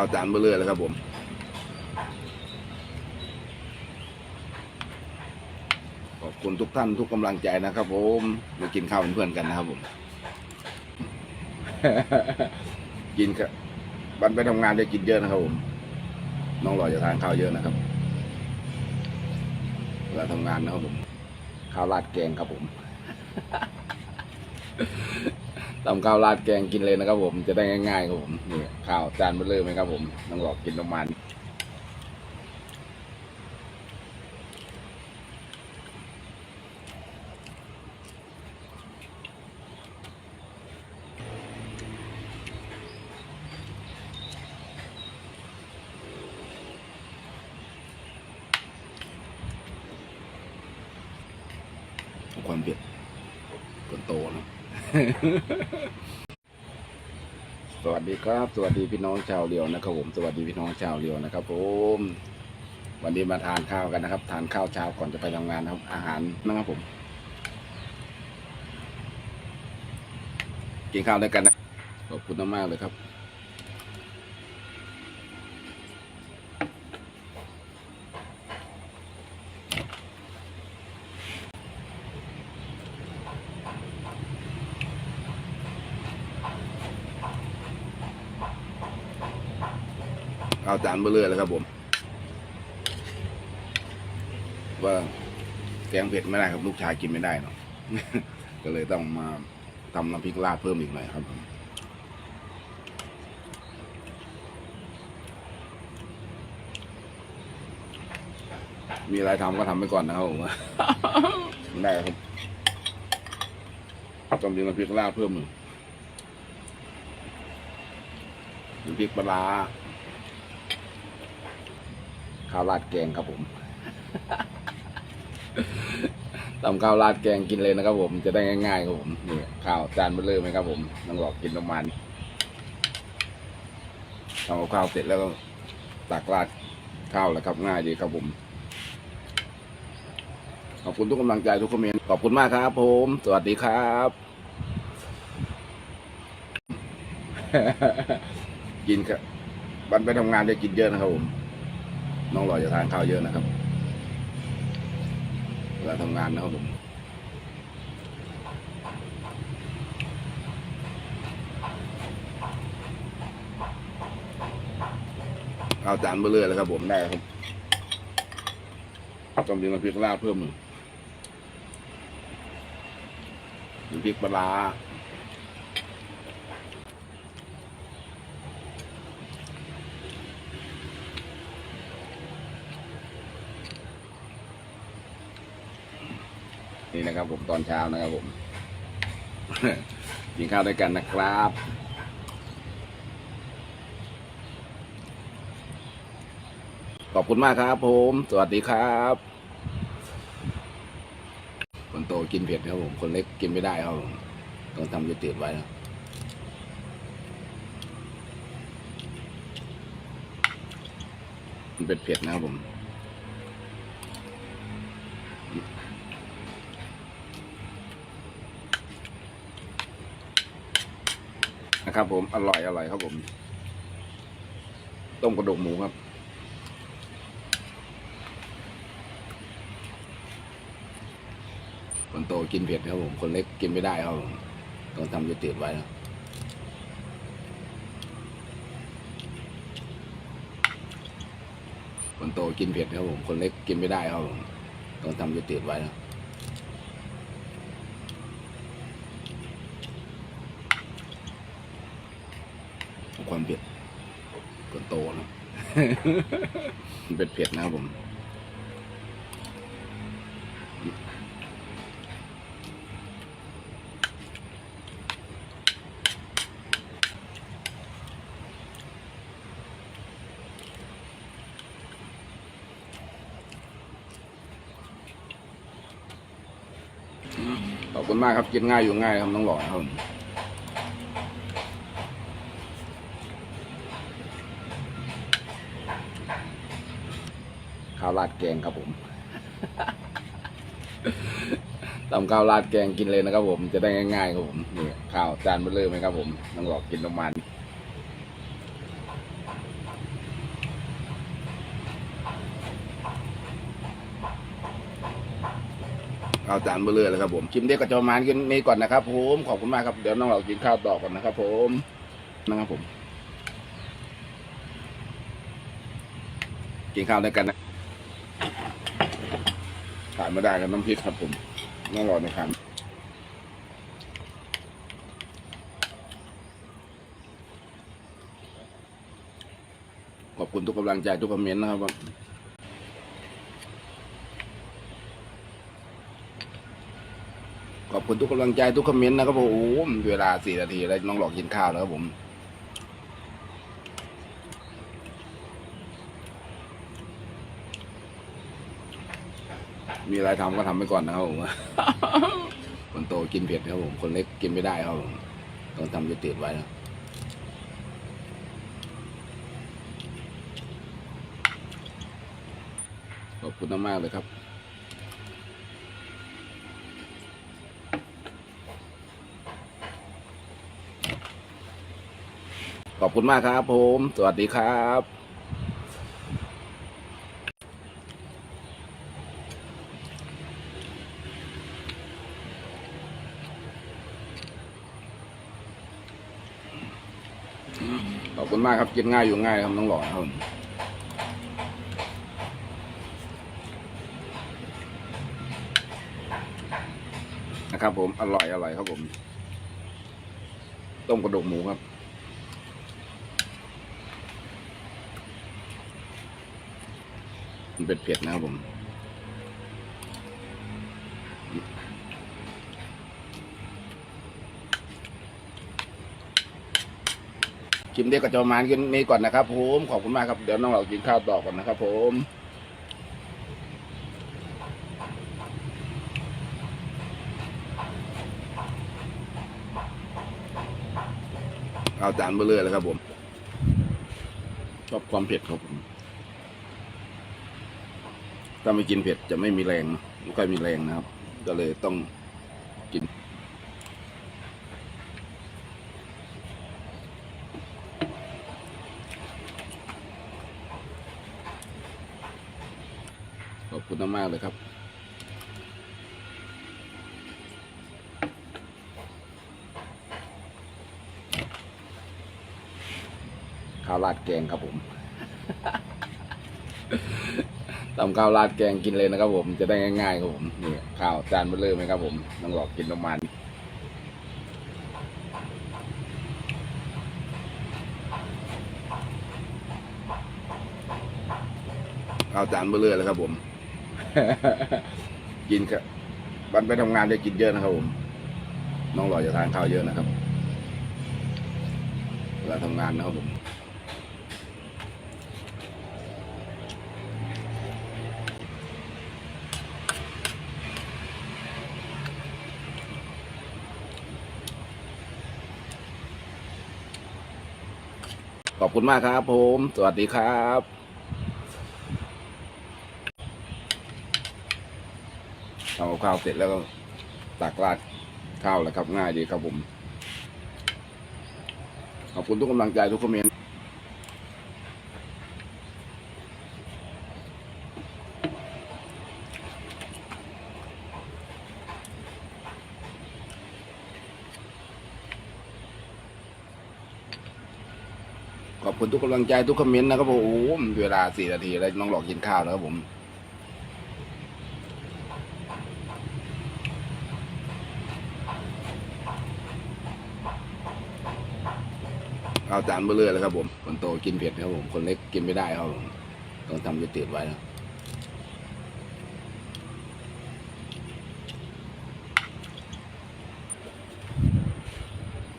ข้าวจานเบลเลอร์แล้วครับผมขอบคุณทุกท่านทุกกำลังใจนะครับ ผมมากินข้าวเป็นเพื่อนกันนะครับผม กินกับบันไปทำงานจะกินเยอะนะครับผมน้องหล่อจะทานข้าวเยอะนะครับเวลาทำงานนะครับผมข้าวราดแกงครับผม ทำข้าวราดแกงกินเลยนะครับผมจะได้ง่ายๆครับผมนี่ข้าวจานเบลเลอร์ไหมครับผมน้องหลอกินประมาณความเผ็ดคนโตนะ สวัสดีครับ สวัสดีพี่น้องชาวเรียวนะครับผม สวัสดีพี่น้องชาวเรียวนะครับผมวันนี้มาทานข้าวกันนะครับ ทานข้าวเช้าก่อนจะไปทำงานนะครับ อาหารนะครับผม กินข้าวด้วยกันนะขอบคุณมากๆเลยครับ ข้าวจานเบลเลอร์แล้วครับผมว่าแกงเผ็ดไม่ได้ครับลูกชายกินไม่ได้เนาะก็เลยต้องมาทำน้ำพริกราดเพิ่มอีกหน่อยครับผมมีอะไรทำก็ทำไปก่อนนะครับผมได้ครับต้องมีน้ำพริกราดเพิ่มหนึ่งน้ำพริกปลาร้า ข้าวราดแกงครับผมทำข้าวราดแกงกินเลยนะครับ ผมจะได้ง่ายๆครับผมนี่ข้าวจานเบลเลอร์ไหมครับ ผมน้องหลอกกินประมาณนี้ทำข้าวเสร็จแล้วก็ตักราดข้าวแล้วครับ ง่ายดีครับผมขอบคุณทุกกำลังใจทุกคอมเมนต์ขอบคุณมากครับ ผม สวัสดีครับ กินกับบันไปทำงานจะกินเยอะนะครับผม น้องล่อจะทานข้าวเยอะนะครับเวลาทำงานนะครับผมข้าวจานเบลเลอร์แล้วครับผมได้ครับต้องมีน้ำพริกราดเพิ่มหนึ่งน้ำพริกปลา นี่นะครับผมตอนเช้านะครับผม กินข้าวด้วยกันนะครับ ขอบคุณมากครับผม สวัสดีครับคนโตกินเผ็ดครับผม คนเล็กกินไม่ได้ครับผมต้องทำจืดๆไว้นะมันเป็นเผ็ดนะครับผม นะครับ ผมอร่อยอร่อยครับผมต้มกระดูกหมูครับ คนโตกินเผ็ดครับผมคนเล็กกินไม่ได้ครับผมต้องทำจืดๆไว้นะคนโตกินเผ็ดครับผมคนเล็กกินไม่ได้ครับผมต้องทำจืดๆไว้นะความเผ็ดคนโตนะ มัน เป็นเผ็ดนะครับผมขอบคุณมากครับกินง่ายอยู่ง่ายครับน้องหล่อครับาวราดแกงครับผมตำข้าวราดแกงกินเลยนะครับ ผมจะได้ง่ายๆครับผมนี่ข้าวจานเบลเลอร์ไหมครับ ผมน้องหลอกกินประมันข้าวจานเบลเลอร์เลยครับผมชิมเด็กก็จะประมาณนี้ก่อนนะครับ ผมขอบคุณมากครับเดี๋ยวน้องหลอกกินข้าวต่อก่อนนะครับ ผมนะครับผมกินข้าวด้วยกันนะ ดไม่ได้กับน้ำพริกครับผมต้องรอในคันขอบคุณทุกกำลังใจทุกคอมเมนต์นะครับขอบคุณทุกกำลังใจทุกคอมเมนต์นะครับผมเวลาสี่นาทีแล้วน้องหลอกกินข้าวแล้วครับผม มีอะไรทำก็ทำไปก่อนนะครับผมคนโตกินเผ็ดครับผมคนเล็กกินไม่ได้ครับผมต้องทำจะติดไว้นะขอบคุณมากๆเลยครับขอบคุณมากครับผม สวัสดีครับ ขอบคุณ มากครับกินง่ายอยู่ง่ายครับน้องหล่อครับผมนะครับผมอร่อยอร่อยครับผม ต้มกระดูกหมูครับมันเป็นเผ็ดนะครับผม ชิมเด็กกับจอมานกินนี้ก่อนนะครับผมขอบคุณมากครับเดี๋ยวน้องเรากินข้าวต่อก่อนนะครับ ผมเอาจานเบลเลยเลยครับผมชอบความเผ็ดครับผมถ้าไม่กินเผ็ดจะไม่มีแรงไม่ค่อยมีแรงนะครับ ก็เลยต้องกิน ขอบ คุณมากเลยครับ ข้าวราดแกงครับผมทำข้าวราดแกงกินเลยนะครับผมจะได้ง่ายๆครับผมนี่ข้าวจานเบลเลอร์ไหมครับผมต้องหลอกกินประมาณนี้ข้าวจานเบลเลอร์เลยครับผม กินครับวันไปทำงานจะกินเยอะนะครับผม น้องหล่อจะทานข้าวเยอะนะครับ เวลาทำงานนะครับผม ขอบคุณมากครับผม สวัสดีครับ ทำกับข้าวเสร็จแล้วก็ตักราดข้าวแล้วครับ ง่ายดีครับผม ขอบคุณทุกกำลังใจทุกคอมเมนต์ขอบคุณทุกกำลังใจทุกคอมเมนต์นะครับผมโอ้โหเวลาสี่นาทีแล้วน้องหลอกกินข้าวแล้วครับผม เอาจานเบลเลยเลยครับผมคนโตกินเผ็ดครับผมคนเล็กกินไม่ได้ครับผมต้องทำจะติดไว้นะ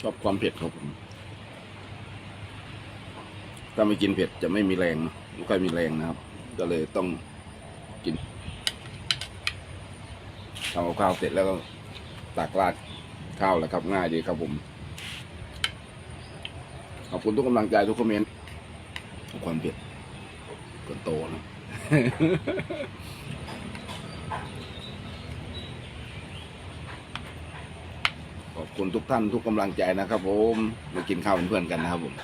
ชอบความเผ็ดครับผมถ้าไม่กินเผ็ดจะไม่มีแรงไม่ค่อยมีแรงนะครับ ก็เลยต้องกินทำข้าวเสร็จแล้วก็ตักราดข้าวแล้วครับง่ายดีครับผม ขอบคุณทุกกำลังใจทุกคอมเมนต์ทุกความเผ็ดคนโตนะขอบคุณทุกท่านทุกกำลังใจนะครับผมมากินข้าวเป็นเพื่อนกันนะครับผม